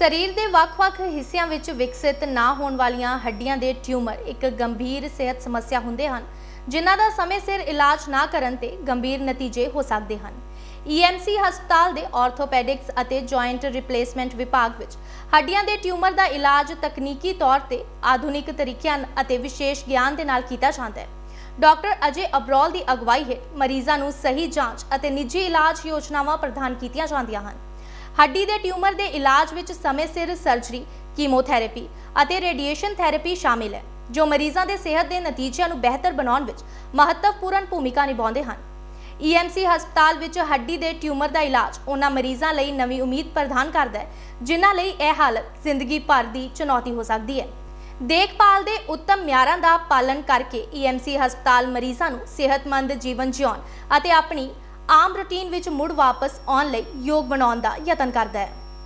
ਸਰੀਰ ਦੇ ਵੱਖ-ਵੱਖ ਹਿੱਸਿਆਂ ਵਿੱਚ ਵਿਕਸਿਤ ਨਾ ਹੋਣ ਵਾਲੀਆਂ ਹੱਡੀਆਂ ਦੇ ਟਿਊਮਰ ਇੱਕ ਗੰਭੀਰ ਸਿਹਤ ਸਮੱਸਿਆ ਹੁੰਦੇ ਹਨ, ਜਿਨ੍ਹਾਂ ਦਾ ਸਮੇਂ ਸਿਰ ਇਲਾਜ ਨਾ ਕਰਨ ਤੇ ਗੰਭੀਰ ਨਤੀਜੇ ਹੋ ਸਕਦੇ ਹਨ। EMC ਹਸਪਤਾਲ ਦੇ ਆਰਥੋਪੈਡਿਕਸ ਅਤੇ ਜੁਆਇੰਟ ਰਿਪਲੇਸਮੈਂਟ ਵਿਭਾਗ ਵਿੱਚ ਹੱਡੀਆਂ ਦੇ ਟਿਊਮਰ ਦਾ ਇਲਾਜ ਤਕਨੀਕੀ ਤੌਰ ਤੇ ਆਧੁਨਿਕ ਤਰੀਕਿਆਂ ਅਤੇ ਵਿਸ਼ੇਸ਼ ਗਿਆਨ ਦੇ ਨਾਲ ਕੀਤਾ ਜਾਂਦਾ ਹੈ। ਡਾਕਟਰ ਅਜੇ ਅਬਰੋਲ ਦੀ ਅਗਵਾਈ ਹੇਠ ਮਰੀਜ਼ਾਂ ਨੂੰ ਸਹੀ ਜਾਂਚ ਅਤੇ ਨਿੱਜੀ ਇਲਾਜ ਯੋਜਨਾਵਾਂ ਪ੍ਰਦਾਨ ਕੀਤੀਆਂ ਜਾਂਦੀਆਂ ਹਨ। ਹੱਡੀ ਦੇ ਟਿਊਮਰ ਦੇ ਇਲਾਜ ਵਿੱਚ ਸਮੇਂ ਸਿਰ ਸਰਜਰੀ, ਕੀਮੋਥੈਰੇਪੀ ਅਤੇ ਰੇਡੀਏਸ਼ਨ ਥੈਰੇਪੀ ਸ਼ਾਮਿਲ ਹੈ, ਜੋ ਮਰੀਜ਼ਾਂ ਦੇ ਸਿਹਤ ਦੇ ਨਤੀਜਿਆਂ ਨੂੰ ਬਿਹਤਰ ਬਣਾਉਣ ਵਿੱਚ ਮਹੱਤਵਪੂਰਨ ਭੂਮਿਕਾ ਨਿਭਾਉਂਦੇ ਹਨ। EMC ਹਸਪਤਾਲ ਵਿੱਚ ਹੱਡੀ ਦੇ ਟਿਊਮਰ ਦਾ ਇਲਾਜ ਉਹਨਾਂ ਮਰੀਜ਼ਾਂ ਲਈ ਨਵੀਂ ਉਮੀਦ ਪ੍ਰਦਾਨ ਕਰਦਾ ਹੈ, ਜਿਨ੍ਹਾਂ ਲਈ ਇਹ ਹਾਲਤ ਜ਼ਿੰਦਗੀ ਭਰ ਦੀ ਚੁਣੌਤੀ ਹੋ ਸਕਦੀ ਹੈ। ਦੇਖਭਾਲ ਦੇ ਉੱਤਮ ਮਿਆਰਾਂ ਦਾ ਪਾਲਣ ਕਰਕੇ EMC ਹਸਪਤਾਲ ਮਰੀਜ਼ਾਂ ਨੂੰ ਸਿਹਤਮੰਦ ਜੀਵਨ ਜਿਉਣ ਅਤੇ ਆਪਣੀ ਆਮ ਰੁਟੀਨ ਵਿੱਚ ਮੁੜ ਵਾਪਸ ਆਉਣ ਲਈ ਯੋਗ ਬਣਾਉਣ ਦਾ ਯਤਨ ਕਰਦਾ ਹੈ।